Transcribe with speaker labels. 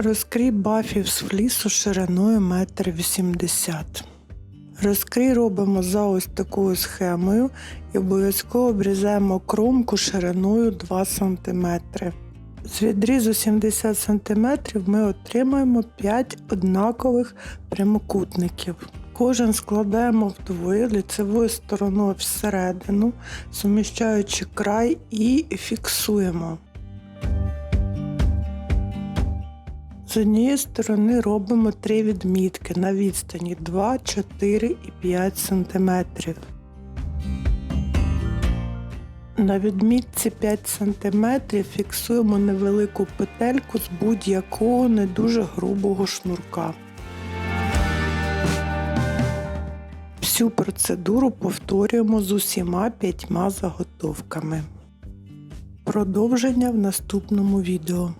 Speaker 1: Розкрій бафів з флісу шириною 1,80 м. Розкрій робимо за ось такою схемою і обов'язково обрізаємо кромку шириною 2 см. З відрізу 70 см ми отримаємо 5 однакових прямокутників. Кожен складаємо вдвоє лицевою стороною всередину, суміщаючи край і фіксуємо. З однієї сторони робимо три відмітки на відстані 2, 4 і 5 см. На відмітці 5 см фіксуємо невелику петельку з будь-якого не дуже грубого шнурка. Всю процедуру повторюємо з усіма п'ятьма заготовками. Продовження в наступному відео.